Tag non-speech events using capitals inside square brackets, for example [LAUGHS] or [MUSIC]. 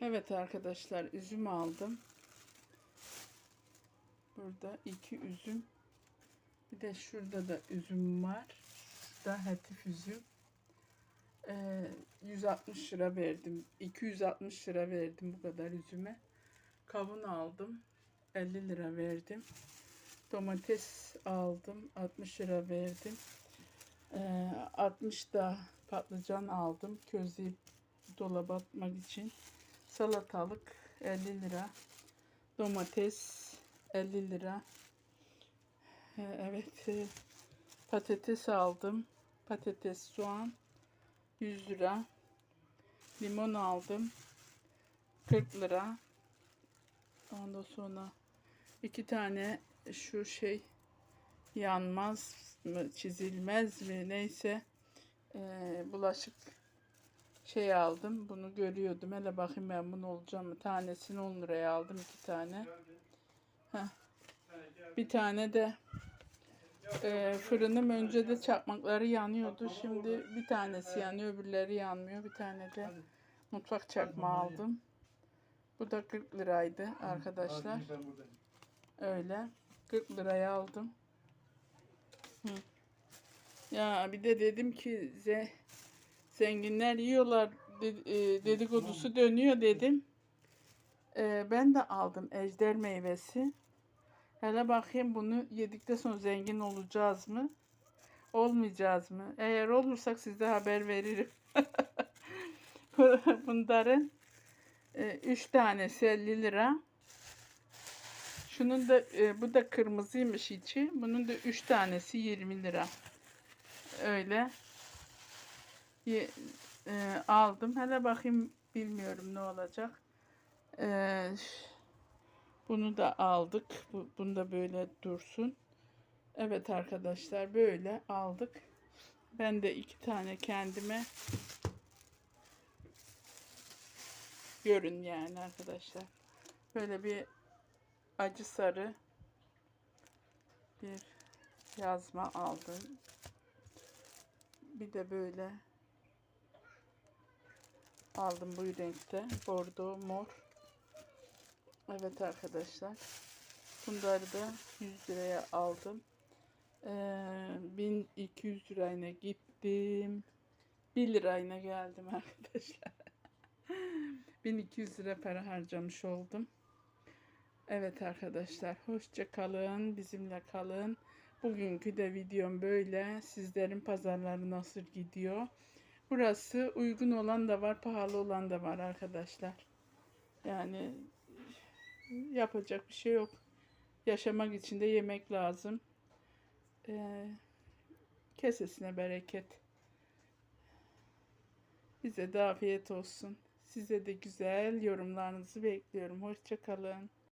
Evet arkadaşlar üzüm aldım. Burada iki üzüm. Bir de şurada da üzüm var. Şurada hatif üzüm. Ee, 160 lira verdim. 260 lira verdim bu kadar üzüme. Kavun aldım. 50 lira verdim. Domates aldım. 60 lira verdim. Ee, 60 da patlıcan aldım. Közleyip dolaba atmak için. Salatalık 50 lira. Domates 50 lira. Ee, evet. e, Patates aldım. Patates, soğan 100 lira. Limon aldım. 40 lira. Ondan sonra iki tane şu şey yanmaz mı çizilmez mi neyse eee, bulaşık şey aldım. Bunu görüyordum. Hele bakayım ben bunu olacağım mı? Tanesini 10 liraya aldım. iki tane. Heh. Bir tane de eee, fırınım önce de çakmakları yanıyordu. Şimdi bir tanesi yanıyor, öbürleri yanmıyor. Bir tane de mutfak çakmağı aldım. Bu da 40 liraydı arkadaşlar. Öyle. 40 liraya aldım. Hı. Ya bir de dedim ki ze, zenginler yiyorlar e, dedikodusu dönüyor dedim. E, ben de aldım ejder meyvesi. Hele bakayım bunu yedikten sonra zengin olacağız mı? Olmayacağız mı? Eğer olursak size haber veririm. [LAUGHS] Bunların 3 tanesi 50 lira. Şunun da e, bu da kırmızıymış içi. Bunun da 3 tanesi 20 lira. Öyle. E, aldım. Hele bakayım bilmiyorum ne olacak. E, bunu da aldık. Bu, bunu da böyle dursun. Evet arkadaşlar böyle aldık. Ben de iki tane kendime görün yani arkadaşlar. Böyle bir acı sarı bir yazma aldım. Bir de böyle aldım bu renkte. Bordo mor. Evet arkadaşlar. Bunları da 100 liraya aldım. Ee, 1200 lirayla gittim. 1 lirayla geldim arkadaşlar. [LAUGHS] 1200 lira para harcamış oldum. Evet arkadaşlar hoşça kalın bizimle kalın. Bugünkü de videom böyle. Sizlerin pazarları nasıl gidiyor? Burası uygun olan da var, pahalı olan da var arkadaşlar. Yani yapacak bir şey yok. Yaşamak için de yemek lazım. Ee, kesesine bereket. Bize de afiyet olsun. Size de güzel yorumlarınızı bekliyorum. Hoşça kalın.